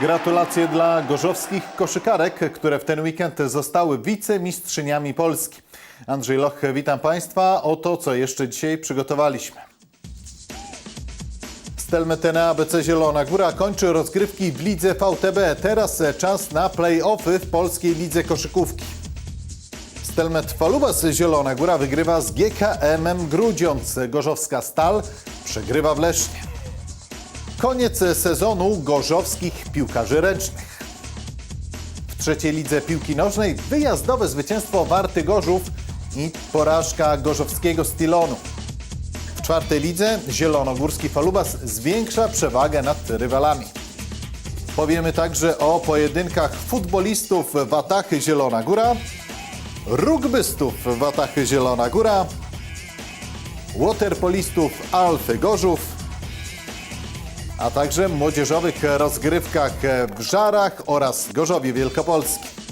Gratulacje dla gorzowskich koszykarek, które w ten weekend zostały wicemistrzyniami Polski. Andrzej Loch, witam Państwa. Oto, co jeszcze dzisiaj przygotowaliśmy. Stelmetene ABC Zielona Góra kończy rozgrywki w lidze VTB. Teraz czas na play-offy w polskiej lidze koszykówki. Stelmet Falubas Zielona Góra wygrywa z GKM-em Grudziądz. Gorzowska Stal przegrywa w Lesznie. Koniec sezonu gorzowskich piłkarzy ręcznych. W trzeciej lidze piłki nożnej wyjazdowe zwycięstwo Warty Gorzów i porażka gorzowskiego Stilonu. W czwartej lidze zielonogórski Falubas zwiększa przewagę nad rywalami. Powiemy także o pojedynkach futbolistów Watachy Zielona Góra, rugbystów Watachy Zielona Góra, waterpolistów Alfy Gorzów, a także młodzieżowych rozgrywkach w Żarach oraz Gorzowie Wielkopolskim.